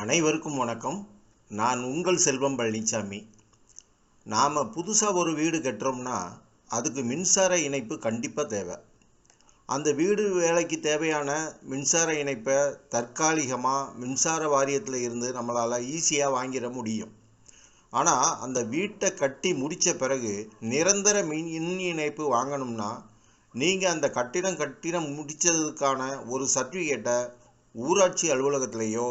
அனைவருக்கும் வணக்கம். நான் உங்கள் செல்வம் பழனிசாமி நாம் புதுசாக ஒரு வீடு கட்டுறோம்னா அதுக்கு மின்சார இணைப்பு கண்டிப்பாக தேவை. அந்த வீடு வேலைக்கு தேவையான மின்சார இணைப்பை தற்காலிகமாக மின்சார வாரியத்தில் இருந்து நம்மளால் ஈஸியாக வாங்கிட முடியும். ஆனால் அந்த வீட்டை கட்டி முடித்த பிறகு நிரந்தர மின் மின் இணைப்பு வாங்கணும்னா நீங்கள் அந்த கட்டிடம் கட்டிடம் முடித்ததுக்கான ஒரு சர்டிஃபிகேட்டை ஊராட்சி அலுவலகத்திலேயோ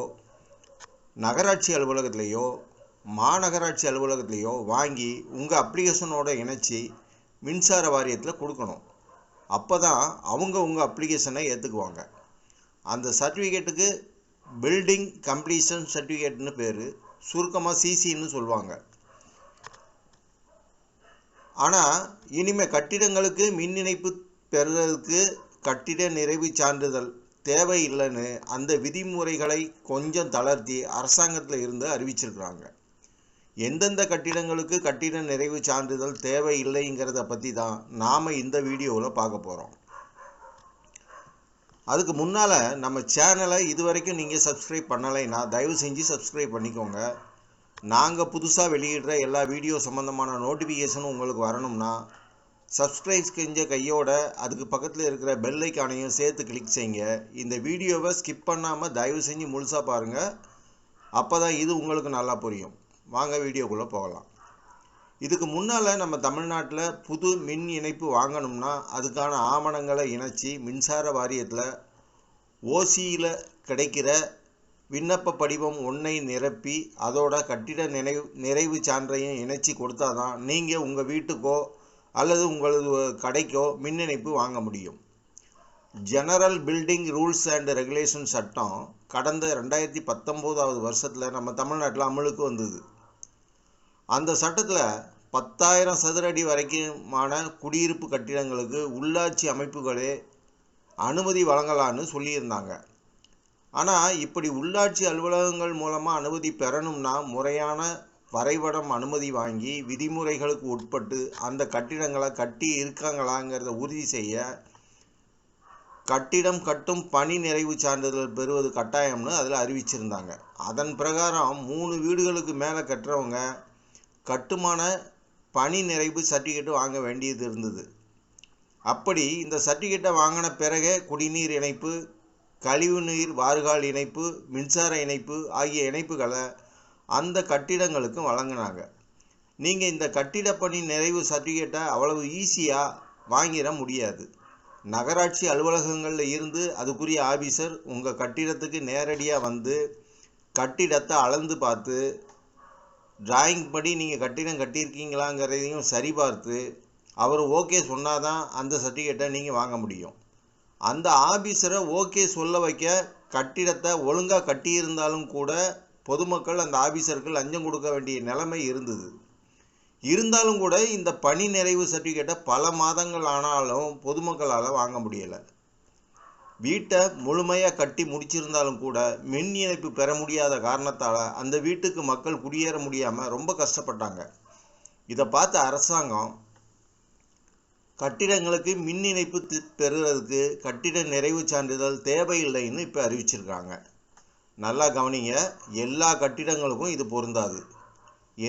நகராட்சி அலுவலகத்திலேயோ மாநகராட்சி அலுவலகத்திலேயோ வாங்கி உங்கள் அப்ளிகேஷனோட இணைச்சி மின்சார வாரியத்தில் கொடுக்கணும். அப்போ தான் அவங்க உங்கள் அப்ளிகேஷனை ஏற்றுக்குவாங்க அந்த சர்டிஃபிகேட்டுக்கு பில்டிங் கம்ப்ளீஷன் சர்டிஃபிகேட்னு பேர் சுருக்கமாக சிசின்னு சொல்லுவாங்க. ஆனால் இனிமேல் கட்டிடங்களுக்கு மின் இணைப்பு பெறுறதுக்கு கட்டிட நிறைவு சான்றிதழ் தேவையில்லைன்னு அந்த விதிமுறைகளை கொஞ்சம் தளர்த்தி அரசாங்கத்தில் இருந்து அறிவிச்சிருக்கிறாங்க. எந்தெந்த கட்டிடங்களுக்கு கட்டிட நிறைவு சான்றிதழ் தேவையில்லைங்கிறத பற்றி தான் நாம் இந்த வீடியோவில் பார்க்க போகிறோம் அதுக்கு முன்னால் நம்ம சேனலை இது வரைக்கும் நீங்கள் சப்ஸ்கிரைப் பண்ணலைன்னா தயவு செஞ்சு சப்ஸ்கிரைப் பண்ணிக்கோங்க. நாங்கள் புதுசாக வெளியிடுற எல்லா வீடியோ சம்மந்தமான நோட்டிஃபிகேஷனும் உங்களுக்கு வரணும்னா சப்ஸ்கிரைப் செஞ்ச கையோட அதுக்கு பக்கத்தில் இருக்கிற பெல் ஐக்கானையும் சேர்த்து கிளிக் செய்யுங்க. இந்த வீடியோவை ஸ்கிப் பண்ணாமல் தயவு செஞ்சு முழுசாக பாருங்கள் அப்போ தான் இது உங்களுக்கு நல்லா புரியும். வாங்க வீடியோக்குள்ளே போகலாம். இதுக்கு முன்னால் நம்ம தமிழ்நாட்டில் புது மின் இணைப்பு வாங்கணும்னா அதுக்கான ஆவணங்களை இணைச்சி மின்சார வாரியத்தில் ஓசியில் கிடைக்கிற விண்ணப்ப படிவம் ஒன்றை நிரப்பி அதோட கட்டிட நினைவு நிறைவு சான்றையும் இணைச்சி கொடுத்தா தான் நீங்கள் உங்கள் வீட்டுக்கோ அல்லது உங்களது கடைக்கோ மின் இணைப்பு வாங்க முடியும். General building rules and regulation சட்டம் கடந்த ரெண்டாயிரத்தி பத்தொம்போதாவது வருஷத்தில் நம்ம தமிழ்நாட்டில் அமலுக்கு வந்தது. அந்த சட்டத்தில் பத்தாயிரம் சதுர அடி வரைக்குமான குடியிருப்பு கட்டிடங்களுக்கு உள்ளாட்சி அமைப்புகளே அனுமதி வழங்கலான்னு சொல்லியிருந்தாங்க. ஆனால் இப்படி உள்ளாட்சி அலுவலகங்கள் மூலமாக அனுமதி பெறணும்னா முறையான வரைபடம் அனுமதி வாங்கி விதிமுறைகளுக்கு உட்பட்டு அந்த கட்டிடங்களை கட்டி இருக்காங்களாங்கிறத உறுதி செய்ய கட்டிடம் கட்டும் பணி நிறைவு சான்றிதழ் பெறுவது கட்டாயம்னு அதில் அறிவிச்சிருந்தாங்க. அதன் பிரகாரம் மூணு வீடுகளுக்கு மேலே கட்டுறவங்க கட்டுமான பணி நிறைவு சர்டிஃபிகேட் வாங்க வேண்டியது இருந்தது. அப்படி இந்த சர்டிஃபிகேட்டை வாங்கின பிறகே குடிநீர் இணைப்பு கழிவுநீர் வாறுகால் இணைப்பு மின்சார இணைப்பு ஆகிய இணைப்புகளை அந்த கட்டிடங்களுக்கும் வழங்கினாங்க. நீங்கள் இந்த கட்டிடப்பணி நிறைவு சர்டிஃபிகேட்டை அவ்வளவு ஈஸியாக வாங்கிட முடியாது. நகராட்சி அலுவலகங்களில் இருந்து அதுக்குரிய ஆஃபீஸர் உங்கள் கட்டிடத்துக்கு நேரடியாக வந்து கட்டிடத்தை அளந்து பார்த்து டிராயிங் படி நீங்கள் கட்டிடம் கட்டியிருக்கீங்களாங்கிறதையும் சரிபார்த்து அவர் ஓகே சொன்னால் தான் அந்த சர்டிஃபிகேட்டை நீங்கள் வாங்க முடியும். அந்த ஆஃபீஸரை ஓகே சொல்ல வைக்க கட்டிடத்தை ஒழுங்காக கட்டியிருந்தாலும் கூட பொதுமக்கள் அந்த ஆஃபீஸருக்கு லஞ்சம் கொடுக்க வேண்டிய நிலைமை இருந்தது. இருந்தாலும் கூட இந்த பணி நிறைவு சர்டிஃபிகேட்டை பல மாதங்கள் ஆனாலும் பொதுமக்களால் வாங்க முடியலை. வீட்டை முழுமையாக கட்டி முடிச்சிருந்தாலும் கூட மின் இணைப்பு பெற முடியாத காரணத்தால் அந்த வீட்டுக்கு மக்கள் குடியேற முடியாமல் ரொம்ப கஷ்டப்பட்டாங்க. இதை பார்த்த அரசாங்கம் கட்டிடங்களுக்கு மின் இணைப்பு பெறுறதுக்கு கட்டிட நிறைவு சான்றிதழ் தேவையில்லைன்னு இப்போ அறிவிச்சிருக்காங்க. நல்லா கவனிங்க எல்லா கட்டிடங்களுக்கும் இது பொருந்தாது.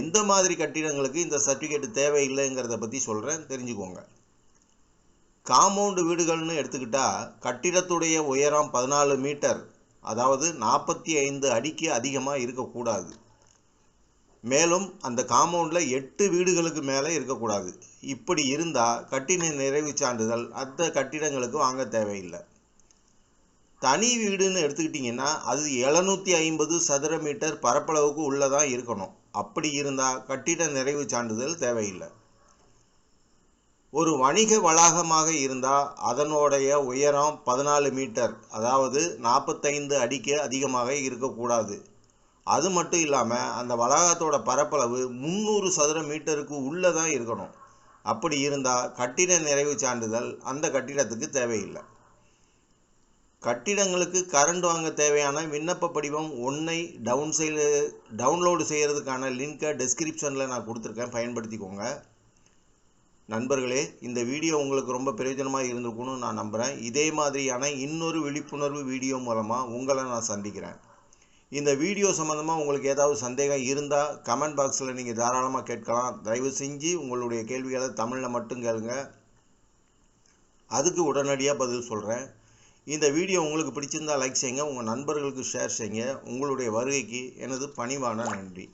எந்த மாதிரி கட்டிடங்களுக்கு இந்த சர்டிஃபிகேட் தேவையில்லைங்கிறத பற்றி சொல்கிறேன் தெரிஞ்சுக்கோங்க. காம்பவுண்டு வீடுகள்னு எடுத்துக்கிட்டால் கட்டிடத்துடைய உயரம் பதினாலு மீட்டர் அதாவது நாற்பத்தி ஐந்து அடிக்கு அதிகமாக இருக்கக்கூடாது. மேலும் அந்த காம்பவுண்டில் எட்டு வீடுகளுக்கு மேலே இருக்கக்கூடாது. இப்படி இருந்தால் கட்டின நிறைவு சான்றிதழ் அந்த கட்டிடங்களுக்கு வாங்க தேவையில்லை. தனி வீடுன்னு எடுத்துக்கிட்டிங்கன்னா அது எழுநூற்றி ஐம்பது சதுர மீட்டர் பரப்பளவுக்கு உள்ளதாக இருக்கணும். அப்படி இருந்தால் கட்டிட நிறைவு சான்றிதழ் தேவையில்லை. ஒரு வணிக வளாகமாக இருந்தால் அதனுடைய உயரம் பதினாலு மீட்டர் அதாவது நாற்பத்தைந்து அடிக்கு அதிகமாக இருக்கக்கூடாது. அது மட்டும் இல்லாமல் அந்த வளாகத்தோட பரப்பளவு முந்நூறு சதுர மீட்டருக்கு உள்ளே தான் இருக்கணும். அப்படி இருந்தால் கட்டிட நிறைவு சான்றிதழ் அந்த கட்டிடத்துக்கு தேவையில்லை. கட்டிடங்களுக்கு கரண்ட் வாங்க தேவையான விண்ணப்ப படிவம் ஒன்றை டவுன் செய்ய டவுன்லோடு செய்கிறதுக்கான லிங்க்கை டெஸ்கிரிப்ஷனில் நான் கொடுத்துருக்கேன். பயன்படுத்திக்கோங்க. நண்பர்களே இந்த வீடியோ உங்களுக்கு ரொம்ப பிரயோஜனமாக இருந்திருக்கும்னு நான் நம்புகிறேன் இதே மாதிரியான இன்னொரு விழிப்புணர்வு வீடியோ மூலமாக உங்களை நான் சந்திக்கிறேன். இந்த வீடியோ சம்மந்தமாக உங்களுக்கு ஏதாவது சந்தேகம் இருந்தால் கமெண்ட் பாக்ஸில் நீங்கள் தாராளமாக கேட்கலாம். தயவு செஞ்சு உங்களுடைய கேள்விகளை தமிழில் மட்டும் கேளுங்க. அதுக்கு உடனடியாக பதில் சொல்கிறேன் இந்த வீடியோ உங்களுக்கு பிடிச்சிருந்தா லைக் செய்யுங்க. உங்கள் நண்பர்களுக்கு ஷேர் செய்யுங்க. உங்களுடைய வருகைக்கு எனது பணிவான நன்றி.